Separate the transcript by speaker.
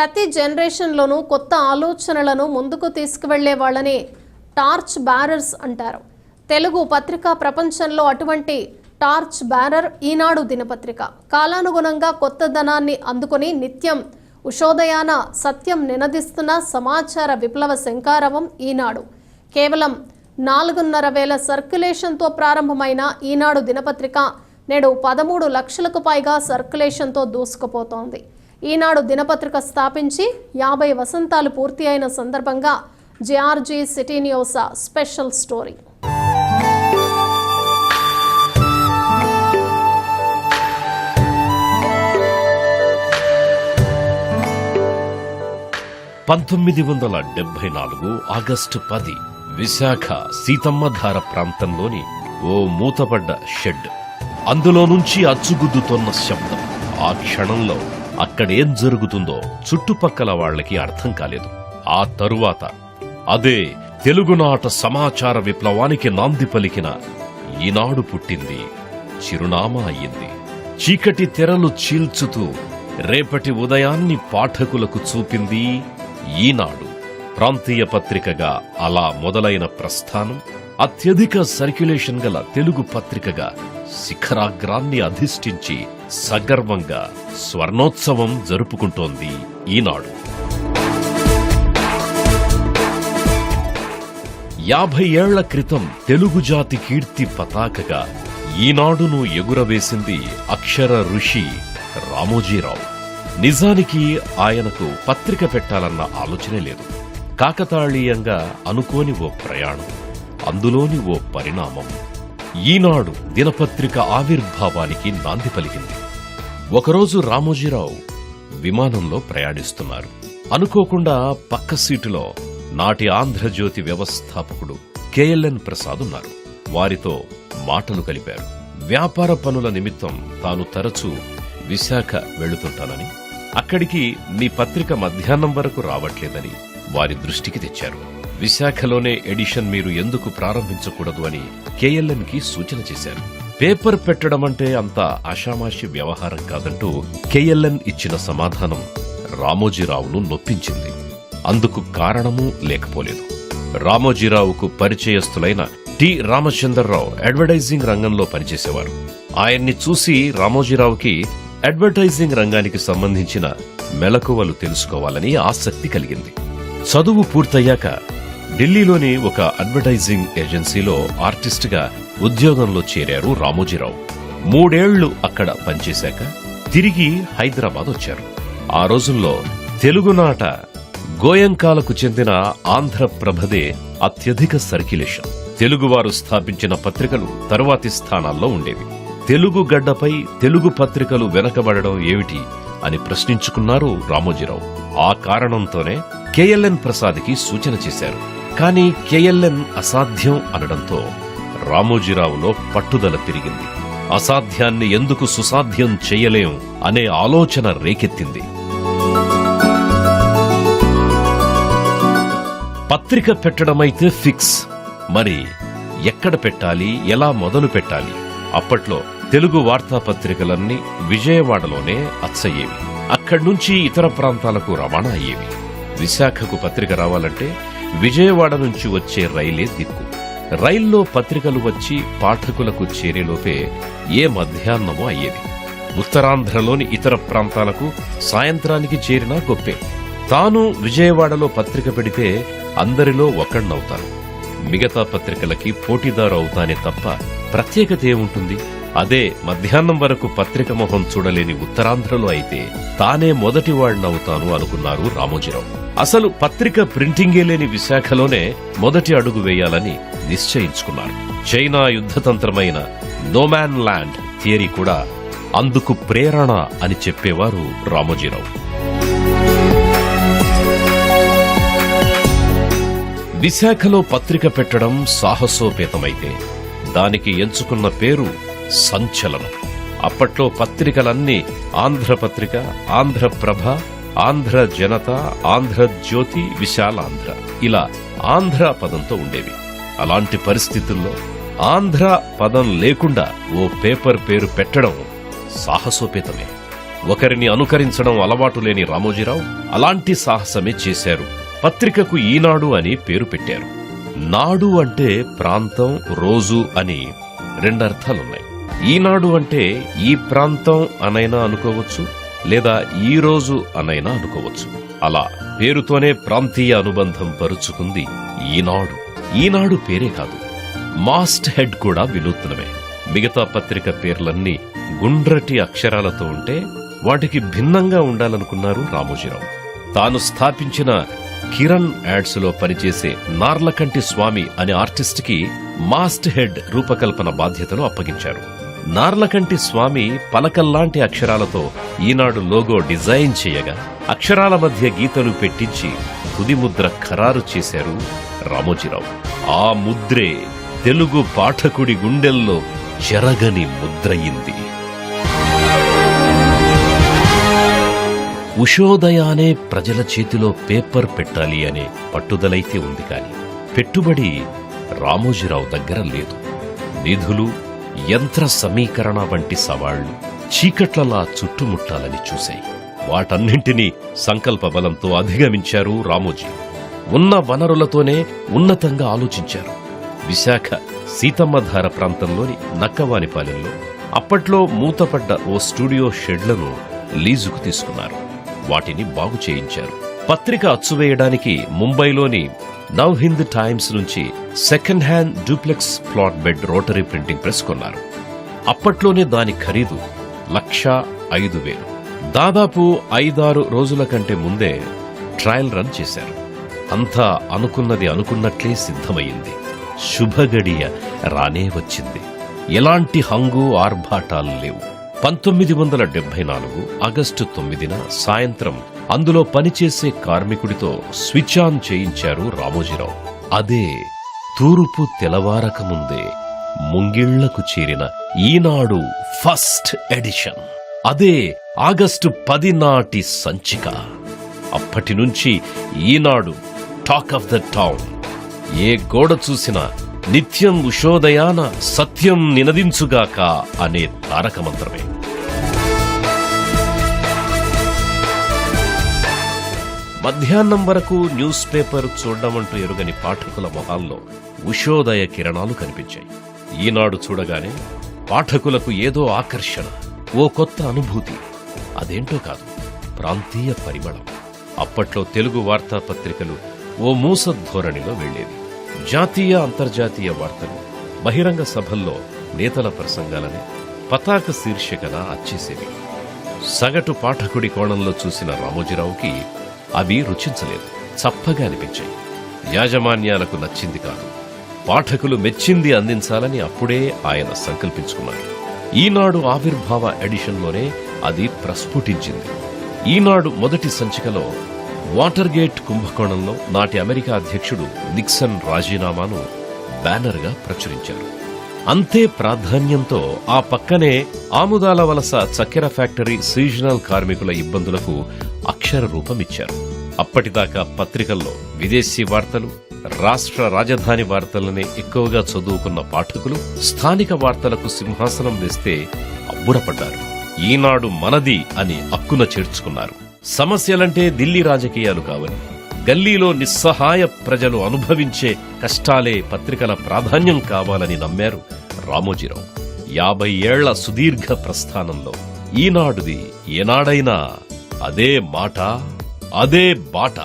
Speaker 1: ప్రతి జనరేషన్లోనూ కొత్త ఆలోచనలను ముందుకు తీసుకువెళ్ళే వాళ్ళని టార్చ్ బ్యారర్స్ అంటారు. తెలుగు పత్రికా ప్రపంచంలో అటువంటి టార్చ్ బ్యారర్ ఈనాడు దినపత్రిక. కాలానుగుణంగా కొత్త ధనాన్ని అందుకుని నిత్యం ఉషోదయాన సత్యం నినదిస్తున్న సమాచార విప్లవ శంకారవం ఈనాడు. కేవలం నాలుగున్నర వేల సర్క్యులేషన్తో ప్రారంభమైన ఈనాడు దినపత్రిక నేడు పదమూడు లక్షలకు పైగా సర్క్యులేషన్తో దూసుకుపోతోంది. ఈనాడు దినపత్రిక స్థాపించి యాభై వసంతాలు పూర్తి అయిన సందర్భంగా JRG city news special story.
Speaker 2: పంతొమ్మిది వందల డెబ్బై నాలుగు ఆగస్టు పది విశాఖ సీతమ్మధార ప్రాంతంలోని ఓ మూతపడ్డ షెడ్. అందులో నుంచి అచ్చుగుద్దుతోన్న శబ్దం ఆ క్షణంలో అక్కడేం జరుగుతుందో చుట్టుపక్కల వాళ్ళకి అర్థం కాలేదు. ఆ తరువాత అదే తెలుగునాట సమాచార విప్లవానికి నాంది పలికిన ఈనాడు పుట్టింది చిరునామా అయ్యింది. చీకటి తెరలు చీల్చుతూ రేపటి ఉదయాన్ని పాఠకులకు చూపింది ఈనాడు. ప్రాంతీయ పత్రికగా అలా మొదలైన ప్రస్థానం అత్యధిక సర్క్యులేషన్ గల తెలుగు పత్రికగా శిఖరాగ్రాన్ని అధిష్ఠించి సగర్వంగా స్వర్ణోత్సవం జరుపుకుంటోంది ఈనాడు. యాభై ఏళ్ళ క్రితం తెలుగు జాతి కీర్తి పతాకగా ఈనాడును ఎగురవేసింది అక్షర ఋషి రామోజీరావు. నిజానికి ఆయనకు పత్రిక పెట్టాలన్న ఆలోచనే లేదు. కాకతాళీయంగా అనుకోని ఓ ప్రయాణం అందులోని ఓ పరిణామం. ఈనాడు దినపత్రిక ఆవిర్భావానికి నాంది పలికింది. ఒకరోజు రామోజీరావు విమానంలో ప్రయాణిస్తున్నారు. అనుకోకుండా పక్క సీటులో నాటి ఆంధ్రజ్యోతి వ్యవస్థాపకుడు కేఎల్ఎన్ ప్రసాద్ ఉన్నారు. వారితో మాటలు కలిపారు. వ్యాపార పనుల నిమిత్తం తాను తరచూ విశాఖ వెళుతుంటానని అక్కడికి మీ పత్రిక మధ్యాహ్నం వరకు రావట్లేదని వారి దృష్టికి తెచ్చారు. విశాఖలోనే ఎడిషన్ మీరు ఎందుకు ప్రారంభించకూడదు అని కేఎల్ఎన్కి సూచన చేశారు. పేపర్ పెట్టడం అంటే అంత ఆషామాషి వ్యవహారం కాదంటూ కేఎల్ఎన్ ఇచ్చిన సమాధానం రామోజీరావును నొప్పించింది. అందుకు కారణమూ లేకపోలేదు. రామోజీరావుకు పరిచయస్తులైన టి రామచంద్రరావు అడ్వర్టైజింగ్ రంగంలో పనిచేసేవారు. ఆయన్ని చూసి రామోజీరావుకి అడ్వర్టైజింగ్ రంగానికి సంబంధించిన మెలకువలు తెలుసుకోవాలని ఆసక్తి కలిగింది. చదువు పూర్తయ్యాక ఢిల్లీలోని ఒక అడ్వర్టైజింగ్ ఏజెన్సీలో ఆర్టిస్ట్గా ఉద్యోగంలో చేరారు రామోజీరావు. మూడేళ్ళు అక్కడ పనిచేశాక తిరిగి హైదరాబాద్ వచ్చారు. ఆ రోజుల్లో తెలుగునాట గోయంకాలకు చెందిన ఆంధ్రప్రభదే అత్యధిక సర్క్యులేషన్. తెలుగువారు స్థాపించిన పత్రికలు తరువాతి స్థానాల్లో ఉండేవి. తెలుగు గడ్డపై తెలుగు పత్రికలు వెనకబడడం ఏమిటి అని ప్రశ్నించుకున్నారు రామోజీరావు. ఆ కారణంతోనే కేఎల్ఎన్ ప్రసాద్కి సూచన చేశారు. కానీ కేఎల్ఎన్ అసాధ్యం అనడంతో రామోజీరావులో పట్టుదల తిరిగింది. అసాధ్యాన్ని ఎందుకు సుసాధ్యం చేయలేం అనే ఆలోచన రేకెత్తింది. పత్రిక పెట్టడమైతే ఫిక్స్. మరి ఎక్కడ పెట్టాలి ఎలా మొదలు పెట్టాలి? అప్పట్లో తెలుగు వార్తాపత్రికలన్నీ విజయవాడలోనే అచ్చయ్యేవి. అక్కడి నుంచి ఇతర ప్రాంతాలకు రవాణా అయ్యేవి. విశాఖకు పత్రిక రావాలంటే విజయవాడ నుంచి వచ్చే రైలే దిక్కు. రైల్లో పత్రికలు వచ్చి పాఠకులకు చేరేలోపే ఏ మధ్యాహ్నమో అయ్యేది. ఉత్తరాంధ్రలోని ఇతర ప్రాంతాలకు సాయంత్రానికి చేరినా గొప్పే. తాను విజయవాడలో పత్రిక పెడితే అందరిలో ఒక్కడినవుతాను మిగతా పత్రికలకి పోటీదారు అవుతానే తప్ప ప్రత్యేకత ఏముంటుంది? అదే మధ్యాహ్నం వరకు పత్రిక మొహం చూడలేని ఉత్తరాంధ్రలో అయితే తానే మొదటివాడినవుతాను అనుకున్నారు రామోజీరావు. అసలు పత్రిక ప్రింటింగే లేని విశాఖలోనే మొదటి అడుగు వేయాలని నిశ్చయించుకున్నారు. చైనా యుద్ధతంత్రమైన నోమాన్ ల్యాండ్ థియరీ కూడా అందుకు ప్రేరణ అని చెప్పేవారు రామోజీరావు. విశాఖలో పత్రిక పెట్టడం సాహసోపేతమైతే దానికి ఎంచుకున్న పేరు సంచలనం. అప్పట్లో పత్రికలన్నీ ఆంధ్రపత్రిక ఆంధ్రప్రభ ఆంధ్ర జనత ఆంధ్ర జ్యోతి విశాలాంధ్ర. ఇలా ఆంధ్ర పదంతో ఉండేవి. అలాంటి పరిస్థితుల్లో ఆంధ్ర పదం లేకుండా ఓ పేపర్ పేరు పెట్టడం సాహసోపేతమే. ఒకరిని అనుకరించడం అలవాటు లేని రామోజీరావు అలాంటి సాహసమే చేశారు. పత్రికకు ఈనాడు అని పేరు పెట్టారు. నాడు అంటే ప్రాంతం రోజు అని రెండర్థాలున్నాయి. ఈనాడు అంటే ఈ ప్రాంతం అనైనా అనుకోవచ్చు లేదా ఈ రోజు అనైనా అనుకోవచ్చు. అలా పేరుతోనే ప్రాంతీయ అనుబంధం పరుచుకుంది ఈనాడు. ఈనాడు పేరే కాదు. మాస్ట్ హెడ్ కూడా వినూత్నమే. మిగతా పత్రిక పేర్లన్నీ గుండ్రటి అక్షరాలతో ఉంటే వాటికి భిన్నంగా ఉండాలనుకున్నారు రామోజీరావు. తాను స్థాపించిన కిరణ్ యాడ్స్లో పనిచేసే నార్లకంటి స్వామి అనే ఆర్టిస్ట్కి మాస్ట్ హెడ్ రూపకల్పన బాధ్యతలు అప్పగించారు. నార్లకంటి స్వామి పలకల్లాంటి అక్షరాలతో ఈనాడు లోగో డిజైన్ చేయగా అక్షరాల మధ్య గీతలు పెట్టించి తుదిముద్ర ఖరారు చేశారు రామోజీరావు. ఆ ముద్రే తెలుగు పాఠకుడి గుండెల్లో చెరగని ముద్రయింది. ఉషోదయానే ప్రజల చేతిలో పేపర్ పెట్టాలి అనే పట్టుదలైతే ఉంది కాని పెట్టుబడి రామోజీరావు దగ్గర లేదు. నిధులు యంత్ర సమీకరణ వంటి సవాళ్ళు చీకట్లలా చుట్టుముట్టాలని చూశాయి. వాటన్నింటినీ సంకల్ప బలంతో అధిగమించారు రామోజీ. ఉన్న వనరులతోనే ఉన్నతంగా ఆలోచించారు. విశాఖ సీతమ్మధార ప్రాంతంలోని నక్కవానిపాలెంలో అప్పట్లో మూతపడ్డ ఓ స్టూడియో షెడ్లను లీజుకు తీసుకున్నారు. వాటిని బాగు చేయించారు. పత్రిక అచ్చువేయడానికి ముంబైలోని నవ్ హింద్ టైమ్స్ నుంచి second hand duplex flat bed rotary printing press కొన్నారు. అప్పట్లోనే దాని ఖరీదు లక్ష ఐదు వేలు. దాదాపు ఐదారు రోజుల కంటే ముందే ట్రయల్ రన్ చేశారు. అంతా అనుకున్నది అనుకున్నట్లే సిద్ధమైంది. శుభగడియ రానే వచ్చింది. ఎలాంటి హంగు ఆర్భాటాలు లేవు. పంతొమ్మిది వందల డెబ్బై నాలుగు ఆగస్టు తొమ్మిదిన సాయంత్రం అందులో పనిచేసే కార్మికుడితో స్విచ్ ఆన్ చేయించారు రామోజీరావు. అదే తూర్పు తెలవారక ముందే ముంగిళ్ళకు చేరిన ఈనాడు ఫస్ట్ ఎడిషన్. అదే ఆగస్టు పది నాటి సంచిక. అప్పటి నుంచి Eenadu talk of the town. ఏ గోడ చూసినా నిత్యం ఉషోదయాన సత్యం నినదించుగాక అనే తారక మంత్రమే. మధ్యాహ్నం వరకు న్యూస్ పేపర్ చూడడమంటూ ఎరుగని పాఠకుల మొహాల్లో ఉషోదయ కిరణాలు కనిపించాయి. ఈనాడు చూడగానే పాఠకులకు ఏదో ఆకర్షణ ఓ కొత్త అనుభూతి. అదేంటో కాదు ప్రాంతీయ పరిమళం. అప్పట్లో తెలుగు వార్తాపత్రికలు ఓ మూస ధోరణిలో వెళ్ళేవి జాతీయ అంతర్జాతీయ వార్తలు బహిరంగ సభల్లో నేతల ప్రసంగాలని పతాక శీర్షికన అచ్చేసేవి. సగటు పాఠకుడి కోణంలో చూసిన రామోజీరావుకి అవి రుచించలేదు. చప్పగా అనిపించాయి. యాజమాన్యాలకు నచ్చింది కాదు. పాఠకులు మెచ్చింది అందించాలని అప్పుడే ఆయన సంకల్పించుకున్నారు. ఈనాడు ఆవిర్భావ ఎడిషన్లోనే అది ప్రస్ఫుటించింది. ఈనాడు మొదటి సంచికలో వాటర్ గేట్ కుంభకోణంలో నాటి అమెరికా అధ్యక్షుడు నిక్సన్ రాజీనామాను బ్యానర్గా ప్రచురించారు. అంతే ప్రాధాన్యంతో ఆ పక్కనే ఆముదాల వలస చక్కెర ఫ్యాక్టరీ సీజనల్ కార్మికుల ఇబ్బందులకు అక్షర రూపమిచ్చారు. అప్పటిదాకా పత్రికల్లో విదేశీ వార్తలు రాష్ట్ర రాజధాని వార్తలనే ఎక్కువగా చదువుకున్న పాఠకులు స్థానిక వార్తలకు సింహాసనం వేస్తే అబ్బురపడ్డారు. ఈనాడు మనది అని అక్కున చేర్చుకున్నారు. సమస్యలంటే దిల్లీ రాజకీయాలు కావని గల్లీలో నిస్సహాయ ప్రజలు అనుభవించే కష్టాలే పత్రికల ప్రాధాన్యం కావాలని నమ్మారు రామోజీరావు. యాభై ఏళ్ళ సుదీర్ఘ ప్రస్థానంలో ఈనాడుది ఏనాడైనా అదే మాట అదే బాట.